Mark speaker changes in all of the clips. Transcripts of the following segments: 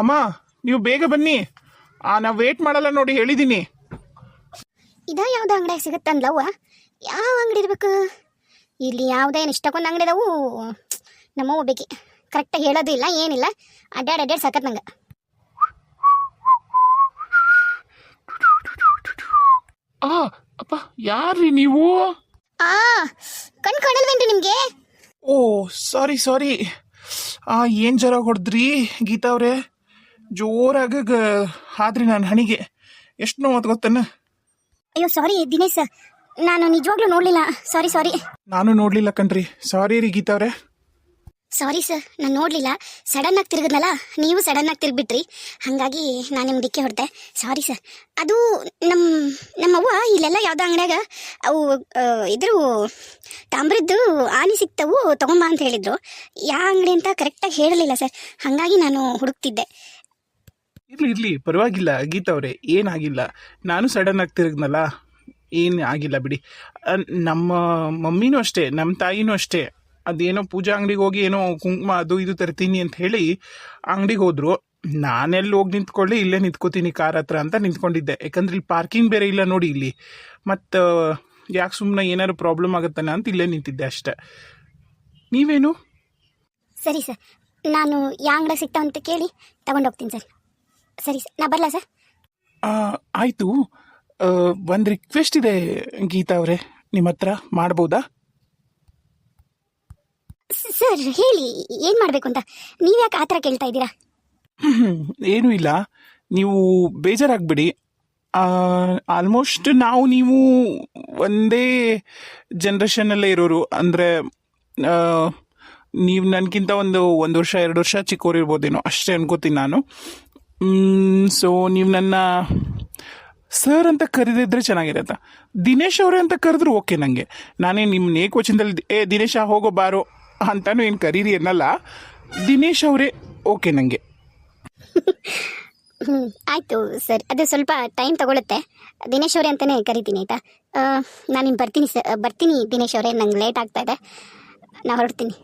Speaker 1: ಅಮ್ಮ ನೀವು ಬೇಗ ಬನ್ನಿ. ನಾವು ವೇಟ್ ಮಾಡಲ್ಲ ನೋಡಿ ಹೇಳಿದ್ದೀನಿ
Speaker 2: ಇದ ಯಾವ್ದು ಅಂಗಡಿಯಾಗ ಸಿಗುತ್ತಂದ್ಲವ್ವ? ಯಾವ ಅಂಗಡಿ ಇರ್ಬೇಕು? ಇಲ್ಲಿ ಯಾವುದೇನು ಇಷ್ಟಕ್ಕೊಂದು ಅಂಗಡಿ ಅದಾವು ನಮ್ಮ ಬೇಕಿ ಕರೆಕ್ಟಾಗಿ ಹೇಳೋದು ಇಲ್ಲ ಏನಿಲ್ಲ. ಅಡ್ಡಾಡ್ ಅಡ್ಡಾಡ್ ಸಾಕತ್ ನಂಗೆ.
Speaker 1: ಆ ಅಪ್ಪ ಯಾರ್ರಿ ನೀವು?
Speaker 2: ಆ ಕಣ್ ಕಾಣಲ್ವೇನ್ರಿ ನಿಮಗೆ?
Speaker 1: ಓ ಸಾರಿ ಸಾರಿ ಆ ಏನು ಜ್ವರ ಹೊಡೆದ್ರಿ ಗೀತಾ ಅವ್ರೆ? ಜೋರಾಗ ಆದ್ರೆ ನಾನು ಹಣಿಗೆ. ಎಷ್ಟು ನೋವು ಗೊತ್ತೇನ?
Speaker 2: ಅಯ್ಯೋ ಸಾರಿ ದಿನೇಶ್ ನಾನು ನಿಜವಾಗ್ಲೂ ನೋಡಲಿಲ್ಲ. ಸಾರಿ ಸಾರಿ
Speaker 1: ನಾನು ನೋಡ್ಲಿಲ್ಲ ಕಣ್ರಿ. ಸಾರಿ ರೀ ಗೀತಾ ಅವ್ರೆ.
Speaker 2: ಸಾರಿ ಸರ್ ನಾನು ನೋಡಲಿಲ್ಲ. ಸಡನ್ ಆಗಿ ತಿರುಗಿದ್ನಲ್ಲ ನೀವು ಸಡನ್ ಆಗಿ ತಿರುಗಿಬಿಟ್ರಿ. ಹಾಗಾಗಿ ನಾನು ನಿಮ್ಗೆ ಡಿಕ್ಕೆ ಹೊಡೆದೆ. ಸಾರಿ ಸರ್ ಅದು ನಮ್ಮ ನಮ್ಮವ್ವ ಇಲ್ಲೆಲ್ಲ ಯಾವುದೋ ಅಂಗಡ್ಯಾಗ ಅವು ಇದ್ರು ತಾಮ್ರದ್ದು ಆನಿ ಸಿಗ್ತವು ತಗೊಂಬ ಅಂತ ಹೇಳಿದ್ರು. ಯಾವ ಅಂಗಡಿ ಅಂತ ಕರೆಕ್ಟಾಗಿ ಹೇಳಲಿಲ್ಲ ಸರ್ ಹಾಗಾಗಿ ನಾನು ಹುಡುಕ್ತಿದ್ದೆ.
Speaker 1: ಇರ್ಲಿ ಇರ್ಲಿ, ಪರವಾಗಿಲ್ಲ. ಗೀತಾ ಅವ್ರೆ, ಏನಾಗಿಲ್ಲ. ನಾನು ಸಡನ್ ಆಗಿ ತಿರುಗ್ನಲ್ಲ? ಏನು ಆಗಿಲ್ಲ ಬಿಡಿ. ನಮ್ಮ ಮಮ್ಮಿನೂ ಅಷ್ಟೇ ನಮ್ಮ ತಾಯಿನೂ ಅಷ್ಟೇ. ಅದೇನೋ ಪೂಜಾ ಅಂಗಡಿಗೆ ಹೋಗಿ ಏನೋ ಕುಂಕುಮ ಅದು ಇದು ತರ್ತೀನಿ ಅಂತ ಹೇಳಿ ಅಂಗಡಿಗೆ ಹೋದ್ರು. ನಾನೆಲ್ಲಿ ಹೋಗಿ ನಿಂತ್ಕೊಳ್ಳಿ, ಇಲ್ಲೇ ನಿಂತ್ಕೋತೀನಿ ಕಾರ್ ಹತ್ರ ಅಂತ ನಿಂತ್ಕೊಂಡಿದ್ದೆ. ಯಾಕಂದ್ರೆ ಇಲ್ಲಿ ಪಾರ್ಕಿಂಗ್ ಬೇರೆ ಇಲ್ಲ ನೋಡಿ ಇಲ್ಲಿ. ಮತ್ತು ಯಾಕೆ ಸುಮ್ಮನೆ ಏನಾದ್ರು ಪ್ರಾಬ್ಲಮ್ ಆಗುತ್ತಾನೆ ಅಂತ ಇಲ್ಲೇ ನಿಂತಿದ್ದೆ ಅಷ್ಟೆ. ನೀವೇನು?
Speaker 2: ಸರಿ ಸರ್. ನಾನು ಯಾವ ಅಂಗಡಿ ಸಿಗ್ತಾವಂತ ಕೇಳಿ ತಗೊಂಡೋಗ್ತೀನಿ ಸರ್. ಸರಿ ಸರ್. ನಾ ಬರಲಾ ಸರ್?
Speaker 1: ಆಯಿತು. ಒಂದು ರಿಕ್ವೆಸ್ಟ್ ಇದೆ ಗೀತಾ ಅವರೇ. ನಿಮ್ಮ ಹತ್ರ ಮಾಡ್ಬೋದಾ?
Speaker 2: ಸರ್ ಹೇಳಿ. ಏನು ಮಾಡಬೇಕು ಅಂತ? ನೀವು ಯಾಕೆ ಆ ಥರ ಕೇಳ್ತಾ ಇದ್ದೀರಾ?
Speaker 1: ಏನೂ ಇಲ್ಲ. ನೀವು ಬೇಜಾರಾಗ್ಬಿಡಿ. ಆಲ್ಮೋಸ್ಟ್ ನಾವು ನೀವು ಒಂದೇ ಜನ್ರೇಷನಲ್ಲೇ ಇರೋರು. ಅಂದರೆ ನೀವು ನನಗಿಂತ ಒಂದು ಒಂದು ವರ್ಷ ಎರಡು ವರ್ಷ ಚಿಕ್ಕವ್ರು ಇರ್ಬೋದೇನೋ ಅಷ್ಟೇ ಅನ್ಕೋತೀನಿ ನಾನು. ಸೊ ನೀವು ನನ್ನ ಸರ್ ಅಂತ ಕರೆದಿದ್ರೆ ಚೆನ್ನಾಗಿರತ್ತ. ದಿನೇಶ್ ಅವರೇ ಅಂತ ಕರೆದ್ರು ಓಕೆ ನನಗೆ ನಾನೇ ನಿಮ್ಮ ಏಕವಚನದಲ್ಲಿ ಏ ದಿನೇಶ ಹೋಗೋ ಬಾರೋ ಅಂತಾನು ಏನು ಕರೀರಿ ಅನ್ನಲ್ಲ. ದಿನೇಶ್ ಅವರೇ ಓಕೆ ನನಗೆ
Speaker 2: ಹ್ಞೂ ಆಯಿತು ಸರ್ ಅದು ಸ್ವಲ್ಪ ಟೈಮ್ ತಗೊಳುತ್ತೆ. ದಿನೇಶ್ ಅವರೇ ಅಂತಲೇ ಕರಿತೀನಿ ಆಯಿತಾ? ನಾನು ನಿಮ್ಗೆ ಬರ್ತೀನಿ ಸರ್ ಬರ್ತೀನಿ ದಿನೇಶ್ ಅವರೇ ನಂಗೆ ಲೇಟ್ ಆಗ್ತಾ ಇದೆ. ನಾನು ಹೊರಡ್ತೀನಿ.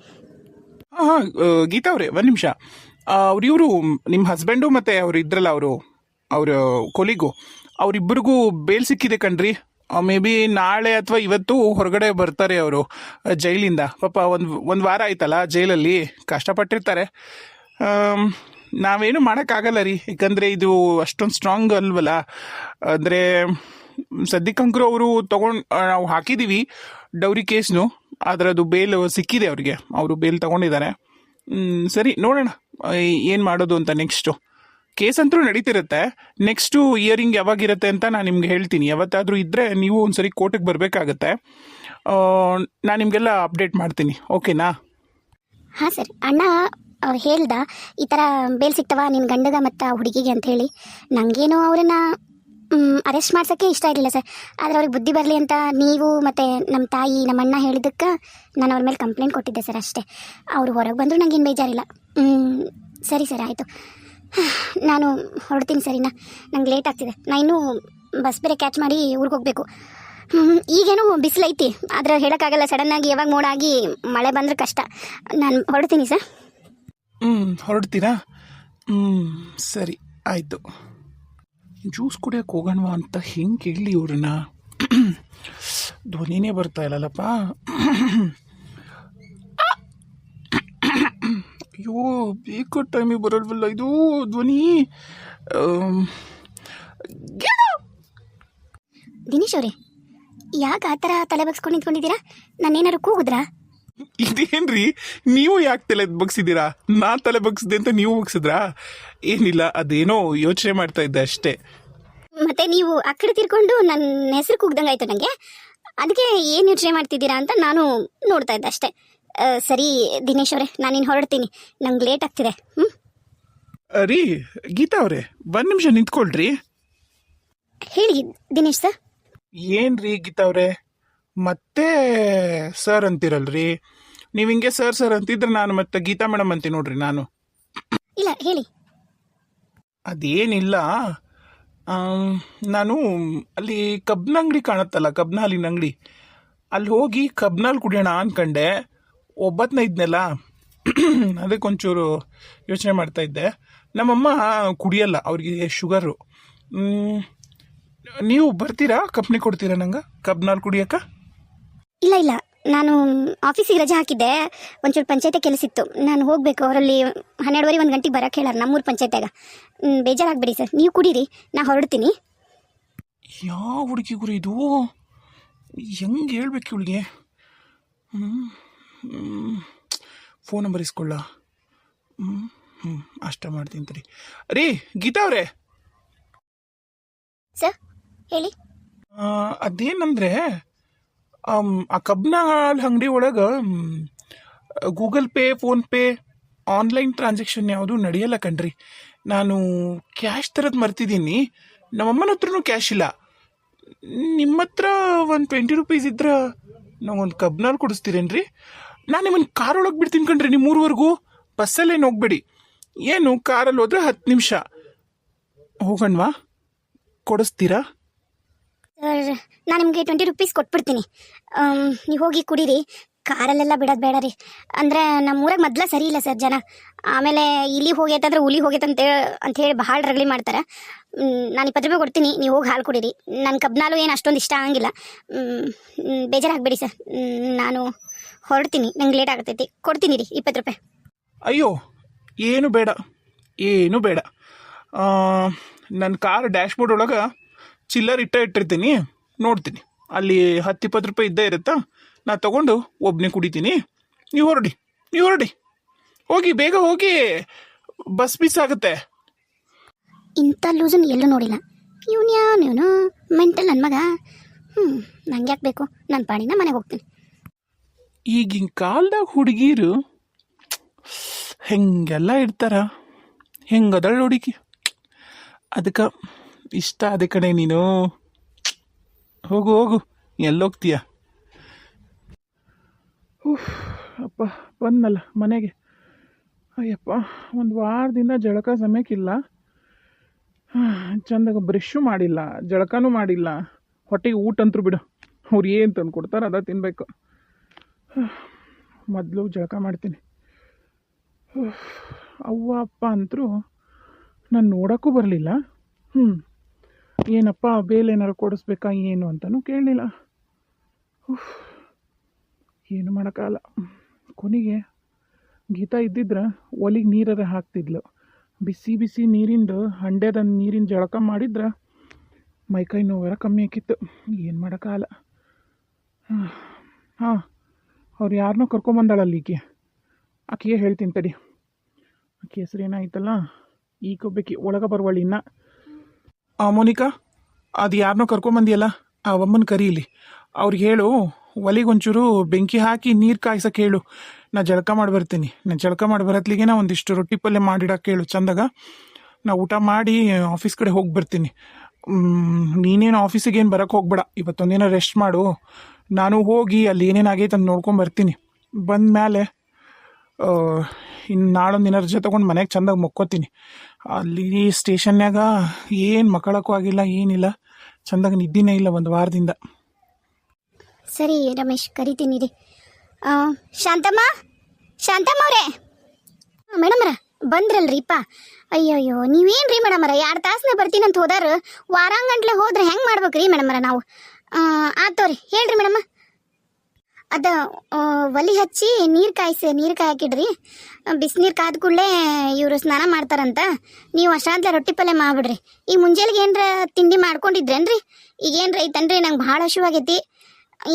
Speaker 1: ಹಾಂ ಗೀತಾ ಅವರೇ ಒಂದು ನಿಮಿಷ. ಅವ್ರು ಇವರು ನಿಮ್ಮ ಹಸ್ಬೆಂಡು ಮತ್ತು ಅವ್ರು ಇದ್ರಲ್ಲ ಅವರು, ಅವ್ರ ಕೊಲಿಗು ಅವರಿಬ್ಬರಿಗೂ ಬೇಲ್ ಸಿಕ್ಕಿದೆ ಕಣ್ರಿ. ಮೇ ಬಿ ನಾಳೆ ಅಥವಾ ಇವತ್ತು ಹೊರಗಡೆ ಬರ್ತಾರೆ ಅವರು ಜೈಲಿಂದ. ಪಾಪ ಒಂದು ಒಂದು ವಾರ ಆಯ್ತಲ್ಲ ಜೈಲಲ್ಲಿ, ಕಷ್ಟಪಟ್ಟಿರ್ತಾರೆ. ನಾವೇನು ಮಾಡೋಕ್ಕಾಗಲ್ಲ ರೀ. ಯಾಕಂದರೆ ಇದು ಅಷ್ಟೊಂದು ಸ್ಟ್ರಾಂಗ್ ಅಲ್ವಲ್ಲ. ಅಂದರೆ ಸದ್ಯಕ್ಕಂಕರು ಅವರು ತೊಗೊಂಡು ನಾವು ಹಾಕಿದ್ದೀವಿ ಡೌರಿ ಕೇಸ್ನು. ಆದರೆ ಅದು ಬೇಲ್ ಸಿಕ್ಕಿದೆ ಅವರಿಗೆ. ಅವರು ಬೇಲ್ ತಗೊಂಡಿದ್ದಾರೆ. ಸರಿ, ನೋಡೋಣ. ಏನು ಮಾಡೋದು ಅಂತ ನೆಕ್ಸ್ಟು ಕೇಸ್ ಅಂತೂ ನಡೀತಿರುತ್ತೆ. ನೆಕ್ಸ್ಟು ಇಯರಿಂಗ್ ಯಾವಾಗಿರುತ್ತೆ ಅಂತ ನಾನು ನಿಮ್ಗೆ ಹೇಳ್ತೀನಿ. ಯಾವತ್ತಾದರೂ ಇದ್ದರೆ ನೀವು ಒಂದ್ಸರಿ ಕೋರ್ಟಿಗೆ ಬರಬೇಕಾಗತ್ತೆ. ನಾನು ನಿಮಗೆಲ್ಲ ಅಪ್ಡೇಟ್ ಮಾಡ್ತೀನಿ. ಓಕೆನಾ
Speaker 2: ಹಾಂ ಸರ್. ಅಣ್ಣ ಅವ್ರು ಹೇಳ್ದ, ಈ ಥರ ಬೇಲ್ ಸಿಗ್ತವ ನಿನ್ನ ಗಂಡದ ಮತ್ತು ಹುಡುಗಿಗೆ ಅಂತ ಹೇಳಿ. ನನಗೇನು ಅವರನ್ನು ಅರೆಸ್ಟ್ ಮಾಡ್ಸೋಕ್ಕೆ ಇಷ್ಟ ಇರಲಿಲ್ಲ ಸರ್. ಆದರೆ ಅವ್ರಿಗೆ ಬುದ್ಧಿ ಬರಲಿ ಅಂತ ನೀವು ಮತ್ತು ನಮ್ಮ ತಾಯಿ ನಮ್ಮ ಅಣ್ಣ ಹೇಳಿದ್ದಕ್ಕೆ ನಾನು ಅವ್ರ ಮೇಲೆ ಕಂಪ್ಲೇಂಟ್ ಕೊಟ್ಟಿದ್ದೆ ಸರ್ ಅಷ್ಟೇ. ಅವ್ರು ಹೊರಗೆ ಬಂದರೂ ನನಗೇನು ಬೇಜಾರಿಲ್ಲ. ಸರಿ, ಸರ್, ಆಯಿತು. ನಾನು ಹೊರಡ್ತೀನಿ ಸರಿನಾ? ನಂಗೆ ಲೇಟ್ ಆಗ್ತಿದೆ. ನಾ ಇನ್ನೂ ಬಸ್ ಬೇರೆ ಕ್ಯಾಚ್ ಮಾಡಿ ಊರಿಗೆ ಹೋಗಬೇಕು. ಈಗೇನು ಬಿಸಿಲೈತಿ. ಆದರೆ ಹೇಳೋಕ್ಕಾಗಲ್ಲ ಸಡನ್ನಾಗಿ ಯಾವಾಗ ಮೋಡಾಗಿ ಮಳೆ ಬಂದರೆ ಕಷ್ಟ. ನಾನು ಹೊರಡ್ತೀನಿ ಸರ್
Speaker 1: ಹ್ಞೂ ಹೊರಡ್ತೀರಾ? ಹ್ಞೂ ಸರಿ, ಆಯಿತು. ಜ್ಯೂಸ್ ಕುಡಿಯೋಕೆ ಹೋಗೋಣವಾ ಅಂತ ಹೆಂಗೆ ಕೇಳಲಿ ಇವ್ರನ್ನ? ಧ್ವನಿನೇ ಬರ್ತಾ ಇಲ್ಲಲ್ಲಪ್ಪ. ಅಯ್ಯೋ ಬೇಕ ಟೈಮಿಗೆ ಬರೋಲ್ವಲ್ಲ ಇದು ಧ್ವನಿ?
Speaker 2: ದಿನೇಶ್ ಅವರೇ ಯಾಕೆ ಆ ಥರ ತಲೆ ಬಗ್ಸ್ಕೊಂಡು ನಿಂತ್ಕೊಂಡಿದ್ದೀರಾ? ನಾನೇನಾದ್ರು ಕೂಗಿದ್ರಾ?
Speaker 1: ಇದೇನ್ರಿ? ನೀವು ಯಾಕೆ ತಲೆ ಬಗ್ಸಿದ್ದೀರಾ? ನಾ ತಲೆ ಬಗ್ಸಿದೆ ಅಂತ ನೀವು ಬಗ್ಸಿದ್ರಾ? ಏನಿಲ್ಲ ಅದೇನೋ ಯೋಚನೆ ಮಾಡ್ತಾ ಇದ್ದೆ ಅಷ್ಟೇ.
Speaker 2: ಮತ್ತೆ ನೀವು ಆ ಕಡೆ ತಿರ್ಕೊಂಡು ನನ್ನ ಹೆಸರು ಕೂಗ್ದಂಗೆ ಆಯ್ತು ನನಗೆ ಅದಕ್ಕೆ ಏನು ಯೋಚನೆ ಮಾಡ್ತಿದ್ದೀರಾ ಅಂತ ನಾನು ನೋಡ್ತಾ ಇದ್ದೆ ಅಷ್ಟೇ. ಸರಿ ದಿನೇಶ್ ಅವರೇ ನಾನಿನ್ನು ಹೊರಡ್ತೀನಿ. ನಂಗೆ ಲೇಟ್ ಆಗ್ತಿದೆ. ಹ್ಞೂ
Speaker 1: ರೀ ಗೀತಾ ಅವರೇ ಒಂದು ನಿಮಿಷ ನಿಂತ್ಕೊಳ್ರಿ.
Speaker 2: ಹೇಳಿ ದಿನೇಶ್ ಸರ್.
Speaker 1: ಏನ್ರಿ ಗೀತಾ ಅವರೇ? ಮತ್ತೆ ಸರ್ ಅಂತಿರಲ್ರಿ? ನೀವು ಹಿಂಗೆ ಸರ್ ಸರ್ ಅಂತಿದ್ರೆ ನಾನು ಮತ್ತೆ ಗೀತಾ ಮೇಡಮ್ ಅಂತೀನಿ ನೋಡ್ರಿ ನಾನು.
Speaker 2: ಇಲ್ಲ ಹೇಳಿ.
Speaker 1: ಅದೇನಿಲ್ಲ. ಆಮ್, ನಾನು ಅಲ್ಲಿ ಕಬ್ನ ಅಂಗಡಿ ಕಾಣುತ್ತಲ್ಲ ಕಬ್ನ ಹಾಲಿನ ಅಂಗಡಿ ಅಲ್ಲಿ ಹೋಗಿ ಕಬ್ನ ಹಾಲು ಕುಡಿಯೋಣ ಅನ್ಕಂಡೆ. ಒಬ್ಬತ್ತನ ಇದ್ನಲ್ಲ ಅದಕ್ಕೊಂಚೂರು ಯೋಚನೆ ಮಾಡ್ತಾ ಇದ್ದೆ. ನಮ್ಮಮ್ಮ ಕುಡಿಯಲ್ಲ ಅವ್ರಿಗೆ ಶುಗರು. ನೀವು ಬರ್ತೀರಾ? ಕಪ್ನಿ ಕೊಡ್ತೀರಾ ನಂಗೆ? ಕಬ್ನಾಲ್ ಕುಡಿಯಕ್ಕ?
Speaker 2: ಇಲ್ಲ ಇಲ್ಲ. ನಾನು ಆಫೀಸಿಗೆ ರಜೆ ಹಾಕಿದ್ದೆ. ಒಂಚೂರು ಪಂಚಾಯತಿ ಕೆಲಸ ಇತ್ತು. ನಾನು ಹೋಗಬೇಕು. ಅವರಲ್ಲಿ ಹನ್ನೆರಡುವರೆ ಒಂದು ಗಂಟೆಗೆ ಬರಕ್ಕೆ ಹೇಳಾರ ನಮ್ಮೂರು ಪಂಚಾಯತ್ಯಾಗ. ಬೇಜಾರಾಗಬೇಡಿ ಸರ್. ನೀವು ಕುಡೀರಿ. ನಾ ಹೊರಡ್ತೀನಿ.
Speaker 1: ಯಾವ ಹುಡುಗಿ ಗುರು ಇದು? ಹೆಂಗೆ ಹೇಳ್ಬೇಕು ಇವಳಿಗೆ? ಫೋನ್ ನಂಬರ್ ಇಸ್ಕೊಳ್ಳ. ಹ್ಞೂ ಹ್ಞೂ ಅಷ್ಟ ಮಾಡ್ತೀನಿ ತಡಿ. ರೀ ಗೀತಾ ಅವರೇ.
Speaker 2: ಸರ್ ಹೇಳಿ.
Speaker 1: ಅದೇನಂದ್ರೆ ಆ ಕಬ್ನ ಹಾಲು ಅಂಗಡಿ ಒಳಗೆ Google Pay PhonePe online transaction ಯಾವುದು ನಡೆಯಲ್ಲ ಕಣ್ರಿ. ನಾನು ಕ್ಯಾಶ್ ತರದ್ ಮರ್ತಿದ್ದೀನಿ. ನಮ್ಮಮ್ಮನ ಹತ್ರನು ಕ್ಯಾಶ್ ಇಲ್ಲ. ನಿಮ್ಮ ಹತ್ರ ಒಂದು ಟ್ವೆಂಟಿ ರುಪೀಸ್ ಇದ್ರೆ ನಂಗೊಂದು ಕಬ್ನಾಲ್ ಕೊಡಿಸ್ತೀರೇನ್ರಿ? ನಾನು ನಿಮ್ಮನ್ನು ಕಾರ್ ಒಳಗೆ ಬಿಡ್ತೀನಿ ಕಣ್ರಿ ನಿಮ್ಮ ಊರ್ವರೆಗೂ? ಬಸ್ಸಲ್ಲೇನು ಹೋಗ್ಬೇಡಿ. ಏನು, ಕಾರಲ್ಲಿ ಹೋದ್ರೆ ಹತ್ತು ನಿಮಿಷ. ಹೋಗಣ್ವಾ? ಕೊಡಿಸ್ತೀರಾ?
Speaker 2: ನಾನು ನಿಮಗೆ ಟ್ವೆಂಟಿ ರುಪೀಸ್ ಕೊಟ್ಬಿಡ್ತೀನಿ. ನೀವು ಹೋಗಿ ಕುಡೀರಿ. ಕಾರಲ್ಲೆಲ್ಲ ಬಿಡೋದು ಬೇಡ ರೀ. ಅಂದರೆ ನಮ್ಮ ಊರಾಗ ಮೊದ್ಲ ಸರಿ ಇಲ್ಲ ಸರ್ ಜನ. ಆಮೇಲೆ ಇಲ್ಲಿ ಹೋಗೈತಂದ್ರೆ ಹುಲಿ ಹೋಗೈತಂತ ಅಂತ ಹೇಳಿ ಭಾಳ ರಗಳಿ ಮಾಡ್ತಾರೆ. ನಾನು ಇಪ್ಪತ್ತು ರೂಪಾಯಿ ಕೊಡ್ತೀನಿ. ನೀವು ಹೋಗಿ ಹಾಲು ಕುಡೀರಿ. ನನ್ನ ಕಬ್ನಾಲು ಏನು ಅಷ್ಟೊಂದು ಇಷ್ಟ ಆಗಂಗಿಲ್ಲ. ಬೇಜಾರು ಸರ್. ನಾನು ಹೊರಡ್ತೀನಿ. ನಂಗೆ ಲೇಟ್ ಆಗತೈತಿ. ಕೊಡ್ತೀನಿ ರೀ ಇಪ್ಪತ್ತು ರೂಪಾಯಿ.
Speaker 1: ಅಯ್ಯೋ ಏನು ಬೇಡ ಏನು ಬೇಡ. ನನ್ನ ಕಾರ್ ಡ್ಯಾಶ್ ಬೋರ್ಡ್ ಒಳಗೆ ಚಿಲ್ಲರ್ ಇಟ್ಟ ಇಟ್ಟಿರ್ತೀನಿ. ನೋಡ್ತೀನಿ. ಅಲ್ಲಿ ಹತ್ತು ಇಪ್ಪತ್ತು ರೂಪಾಯಿ ಇದ್ದೇ ಇರುತ್ತಾ? ನಾ ತಗೊಂಡು ಒಬ್ಬನೇ ಕುಡಿತೀನಿ. ನೀವು ಹೊರಡಿ ನೀವು ಹೊರಡಿ. ಹೋಗಿ ಬೇಗ ಹೋಗಿ. ಬಸ್ ಮಿಸ್ ಆಗುತ್ತೆ.
Speaker 2: ಇಂಥ ಲೂಸನ್ ಎಲ್ಲೂ ನೋಡಿಲ್ಲ. ಇವನು ಯಾವನು ಇವನು? ಮೆಂಟಲ್ ನನ್ನ ಮಗ. ಹ್ಞೂ ನಂಗೆ ಯಾಕೆ ಬೇಕು? ನನ್ನ ಪಾಡಿನ ಮನೆಗೆ ಹೋಗ್ತೀನಿ.
Speaker 1: ಈಗಿನ ಕಾಲದಾಗ ಹುಡುಗೀರು ಹೆಂಗೆಲ್ಲ ಇರ್ತಾರ? ಹೆಂಗದಳ ಹುಡುಗಿ ಅದಕ್ಕೆ ಇಷ್ಟ ಅದ ಕಡೆ ನೀನು. ಹೋಗು ಹೋಗು ಎಲ್ಲೋಗ್ತೀಯ? ಉಫ್, ಅಪ್ಪ ಬಂದ್ನಲ್ಲ ಮನೆಗೆ. ಅಯ್ಯಪ್ಪ ಒಂದು ವಾರದಿಂದ ಜಳಕ ಸಮಯಕ್ಕಿಲ್ಲ. ಚಂದಾಗ ಬ್ರಷು ಮಾಡಿಲ್ಲ ಜಳಕನೂ ಮಾಡಿಲ್ಲ. ಹೊಟ್ಟೆಗೆ ಊಟ ಅಂತೂ ಬಿಡು. ಅವ್ರು ಏನು ತಂದು ಕೊಡ್ತಾರೆ ಅದ ತಿನ್ನಬೇಕು ಮೊದಲು ಜಳಕ ಮಾಡ್ತೀನಿ. ಅವ್ವ, ಅಪ್ಪ ಅಂತರೂ ನಾನು ನೋಡೋಕ್ಕೂ ಬರಲಿಲ್ಲ. ಹ್ಞೂ ಏನಪ್ಪ, ಬೇಲ್ ಏನಾರು ಕೊಡಿಸ್ಬೇಕಾ, ಏನು ಅಂತಲೂ ಕೇಳಲಿಲ್ಲ. ಏನು ಮಾಡೋಕ್ಕಾಗಲ್ಲ. ಕೊನೆಗೆ ಗೀತಾ ಇದ್ದಿದ್ರೆ ಒಲಿಗೆ ನೀರರ ಹಾಕ್ತಿದ್ಲು. ಬಿಸಿ ಬಿಸಿ ನೀರಿಂದು ಹಂಡೆದ ನೀರಿನ ಜಳಕ ಮಾಡಿದ್ರೆ ಮೈಕೈ ನೋವರ ಕಮ್ಮಿ ಆಕಿತ್ತು. ಏನು ಮಾಡೋಕ್ಕಾಗಲ್ಲ. ಹಾಂ. ಅವ್ರು ಯಾರನ್ನೋ ಕರ್ಕೊಂಬಂದಾಳ ಅಲ್ಲಿಗೆ ಆಕೆಗೆ ಹೇಳ್ತೀನಿ ತಡಿ. ಆಕೆ ಹೆಸರು ಏನಾಯ್ತಲ್ಲ? ಈಗ ಒಬ್ಬಾಕಿ ಒಳಗೆ ಬರುವಳಿ ಇನ್ನ. ಆ, ಮೋನಿಕಾ, ಅದು ಯಾರನ್ನೋ ಕರ್ಕೊಂಬಂದಿಯಲ್ಲ? ಆ ಅಮ್ಮನ ಕರೀಲಿ. ಅವ್ರಿಗೆ ಹೇಳು, ಒಲಿಗೊಂಚೂರು ಬೆಂಕಿ ಹಾಕಿ ನೀರು ಕಾಯ್ಸಕ್ಕೆ ಹೇಳು. ನಾ ಜಳಕ ಮಾಡಿ ಬರ್ತೀನಿ. ನಾ ಜಳಕ ಮಾಡಿ ಬರತ್ಲಿಗೆ ನಾ ಒಂದಿಷ್ಟು ರೊಟ್ಟಿ ಪಲ್ಯ ಮಾಡಿಡಕ್ಕೆ ಹೇಳು ಚಂದಾಗ. ನಾ ಊಟ ಮಾಡಿ ಆಫೀಸ್ ಕಡೆ ಹೋಗಿ ಬರ್ತೀನಿ ನೀನೇನು ಆಫೀಸಿಗೆ ಏನು ಬರೋಕ್ಕೆ ಹೋಗ್ಬೇಡ. ಇವತ್ತೊಂದಿನ ರೆಸ್ಟ್ ಮಾಡು. ನಾನು ಹೋಗಿ ಅಲ್ಲಿ ಏನೇನು ಆಗೈತೆ ಅಂತ ನೋಡ್ಕೊಂಡು ಬರ್ತೀನಿ. ಬಂದ ಮೇಲೆ ಇನ್ನು ನಾಳೊಂದು ದಿನ ತೊಗೊಂಡು ಮನೆಗೆ ಚಂದಾಗಿ ಮುಕ್ಕೋತೀನಿ. ಅಲ್ಲಿ ಸ್ಟೇಷನ್ನಾಗ ಏನು ಮಕ್ಕಳಕ್ಕೂ ಆಗಿಲ್ಲ, ಏನಿಲ್ಲ. ಚಂದಾಗಿ ನಿದ್ದಿನೇ ಇಲ್ಲ ಒಂದು ವಾರದಿಂದ.
Speaker 2: ಸರಿ ರಮೇಶ್, ಕರಿತೀನಿ ರೀ ಶಾಂತಮ್ಮ? ಶಾಂತಮ್ಮ ಅವರೇ? ಮೇಡಮರ, ಬಂದ್ರಲ್ರಿಪ್ಪ. ಅಯ್ಯಯ್ಯೋ ನೀವೇನು ರೀ ಮೇಡಮರ, ಎರಡು ತಾಸನ್ನ ಬರ್ತೀನಿ ಅಂತ ಹೋದಾರ? ವಾರಾಂಗಂಟ್ಲೆ ಹೋದ್ರೆ ಹೆಂಗೆ ಮಾಡ್ಬೇಕು ರೀ ಮೇಡಮರ ನಾವು? ಆತೋರಿ ಹೇಳ್ರಿ ಮೇಡಮ್ಮ. ಅದ ಒಲಿ ಹಚ್ಚಿ ನೀರು ಕಾಯಿಸಿ, ನೀರು ಕಾಯಕಿಡ್ರಿ ಬಿಸಿನೀರು ಕಾದ ಕೂಡಲೇ ಇವರು ಸ್ನಾನ ಮಾಡ್ತಾರಂತ. ನೀವು ಅಷ್ಟಾದ್ಲೆ ರೊಟ್ಟಿ ಪಲ್ಯ ಮಾಡ್ಬಿಡ್ರಿ. ಈಗ ಮುಂಜಾನೆಗೆ ಏನರ ತಿಂಡಿ ಮಾಡ್ಕೊಂಡಿದ್ರೇನ್ರಿ? ಈಗ ಏನ್ರ ಐತನ್ರಿ ನಂಗೆ ಭಾಳ ಹಸಿವಾಗೈತಿ.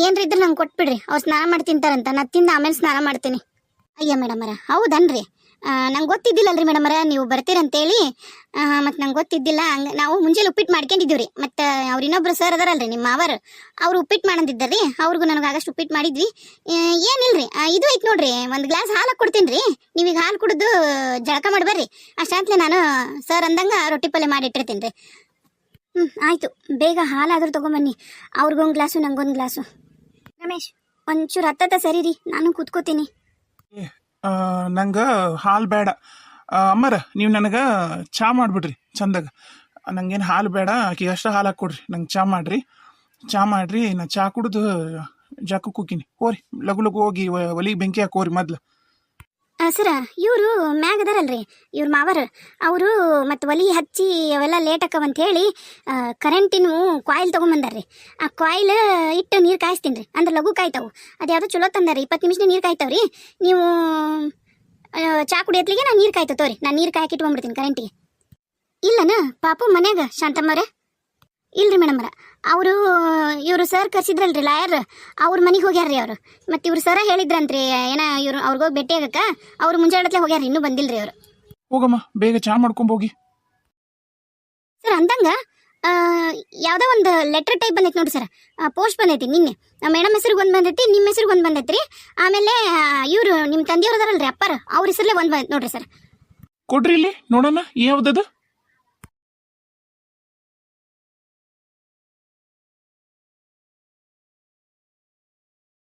Speaker 2: ಏನರ ಇದ್ರೆ ನಂಗೆ ಕೊಟ್ಬಿಡ್ರಿ. ಅವ್ರು ಸ್ನಾನ ಮಾಡಿ ತಿಂತಾರಂತ. ನಾ ತಿಂದು ಆಮೇಲೆ ಸ್ನಾನ ಮಾಡ್ತೀನಿ. ಅಯ್ಯ ಮೇಡಮರ, ಹೌದನ್ರಿ. ನಂಗೆ ಗೊತ್ತಿದ್ದಿಲ್ಲಲ್ರಿ ಮೇಡಮರ ನೀವು ಬರ್ತೀರಂತೇಳಿ. ಮತ್ತು ನಂಗೆ ಗೊತ್ತಿದ್ದಿಲ್ಲ, ಹಂಗೆ ನಾವು ಮುಂಜಾನೆ ಉಪ್ಪಿಟ್ಟು ಮಾಡ್ಕೊಂಡಿದ್ದೀವಿ ರೀ ಮತ್ತು ಅವ್ರು ಇನ್ನೊಬ್ರು ಸರ್ ಅದಾರಲ್ರಿ ನಿಮ್ಮ ಮಾವರು, ಅವ್ರು ಉಪ್ಪಿಟ್ಟು ಮಾಡಂದಿದ್ದಾರ್ರಿ. ಅವ್ರಿಗೂ ನನಗೆ ಆಗಷ್ಟು ಉಪ್ಪಿಟ್ಟು ಮಾಡಿದ್ವಿ. ಏನಿಲ್ಲರಿ ಇದು ಐತೆ ನೋಡ್ರಿ, ಒಂದು ಗ್ಲಾಸ್ ಹಾಲು ಕೊಡ್ತೀನಿ ರೀ ನೀವೀಗ ಹಾಲು ಕುಡಿದು ಜಳಕ ಮಾಡಿ ಬರ್ರಿ. ಅಷ್ಟಾತ್ಲೆ ನಾನು ಸರ್ ಅಂದಂಗೆ ರೊಟ್ಟಿ ಪಲ್ಯ ಮಾಡಿಟ್ಟಿರ್ತೀನಿ ರೀ ಹ್ಞೂ ಆಯಿತು. ಬೇಗ ಹಾಲಾದರೂ ತೊಗೊಂಬನ್ನಿ. ಅವ್ರಿಗೊಂದು ಗ್ಲಾಸು ನಂಗೊಂದು ಗ್ಲಾಸು ರಮೇಶ್, ಒಂಚೂರು ಹತ್ತತ್ತ ಸರಿ ರೀ ನಾನು ಕೂತ್ಕೋತೀನಿ.
Speaker 1: ನಂಗೆ ಹಾಲು ಬೇಡ. ಅಮ್ಮರ, ನೀವು ನನಗೆ ಚಹಾ ಮಾಡಿಬಿಡ್ರಿ ಚಂದಾಗ. ನಂಗೇನು ಹಾಲು ಬೇಡ, ಆಕಿಗೆ ಅಷ್ಟು ಹಾಲು ಹಾಕ್ಕೊಡ್ರಿ ನಂಗೆ ಚಹಾ ಮಾಡಿರಿ. ಚಾ ಮಾಡಿರಿ, ನಾ ಚಹಾ ಕುಡಿದು ಜಾಕು ಕೂಕಿನಿ ಹೋರಿ ಲಘು ಲಗು ಹೋಗಿ ಒಲಿಗೆ ಬೆಂಕಿ ಹಾಕೋರಿ ಮೊದ್ಲು.
Speaker 2: ಸರ, ಇವರು ಮ್ಯಾಗ ಅದಾರಲ್ರಿ ಇವ್ರ ಮಾವರ್. ಅವರು ಮತ್ತು ಒಲಿ ಹಚ್ಚಿ ಅವೆಲ್ಲ ಲೇಟ್ ಆಕವಂತ ಹೇಳಿ ಕರೆಂಟಿನ ಕಾಯಿಲ್ ತೊಗೊಂಬಂದಾರ್ರಿ. ಆ ಕಾಯಿಲ್ ಇಟ್ಟು ನೀರು ಕಾಯಿಸ್ತೀನಿ ರೀ ಅಂದ್ರೆ ಲಘು ಕಾಯ್ತಾವು. ಅದ್ಯಾವುದೋ ಚಲೋ ತಂದಾರಿ ಇಪ್ಪತ್ತು ನಿಮಿಷ ನೀರು ಕಾಯ್ತಾವ್ರಿ. ನೀವು ಚಾ ಕುಡಿಯತ್ಲಿಗೆ ನಾನು ನೀರು ಕಾಯ್ತಾವ ತೋರಿ ನಾನು ನೀರು ಕಾಯಕ್ಕೆ ಇಟ್ಕೊಂಡ್ಬಿಡ್ತೀನಿ ಕರೆಂಟಿಗೆ ಇಲ್ಲನ, ಪಾಪು ಮನ್ಯಾಗ ಶಾಂತಮ್ಮರೇ ಇಲ್ರಿ ಮೇಡಮರ ಅವರು. ಇವರು ಸರ್ ಕರ್ಸಿದ್ರಲ್ರಿ ಲಾಯರ್ ಅವ್ರ ಮನೆಗೆ ಹೋಗ್ಯಾರ್ರಿ ಅವರು. ಮತ್ತು ಇವ್ರು ಸರ ಹೇಳಿದ್ರಂತ್ರಿ ಏನ ಇವ್ರು ಅವ್ರಿಗೋಗಿ ಭೇಟಿ ಆಗಕ್ಕ? ಅವ್ರು ಮುಂಜಾನೆ ಹೋಗ್ಯಾರ ಇನ್ನೂ ಬಂದಿಲ್ರಿ ಅವರು.
Speaker 1: ಹೋಗಮ್ಮ ಬೇಗ ಚಾ ಮಾಡ್ಕೊಂಬೋಗಿ
Speaker 2: ಸರ್ ಅಂದಂಗ ಯಾವ್ದೋ ಒಂದು ಲೆಟರ್ ಟೈಪ್ ಬಂದೈತಿ ನೋಡಿ ಸರ್ ಪೋಸ್ಟ್ ಬಂದೈತಿ ನಿನ್ನೆ. ಮೇಡಮ್ ಹೆಸರಿಗೆ ಒಂದು ಬಂದೈತಿ ನಿಮ್ಮ ಹೆಸರಿಗೆ ಒಂದು ಬಂದೈತಿ ರೀ ಆಮೇಲೆ ಇವರು ನಿಮ್ಮ ತಂದೆಯವ್ರು ಅದಾರಲ್ರಿ ಅಪ್ಪಾರ ಅವ್ರ ಹೆಸರಲ್ಲೇ ಒಂದು ಬಂದೈತಿ ನೋಡ್ರಿ ಸರ್
Speaker 1: ಕೊಡ್ರಿ ಇಲ್ಲಿ ನೋಡೋಣ ಯಾವ್ದದ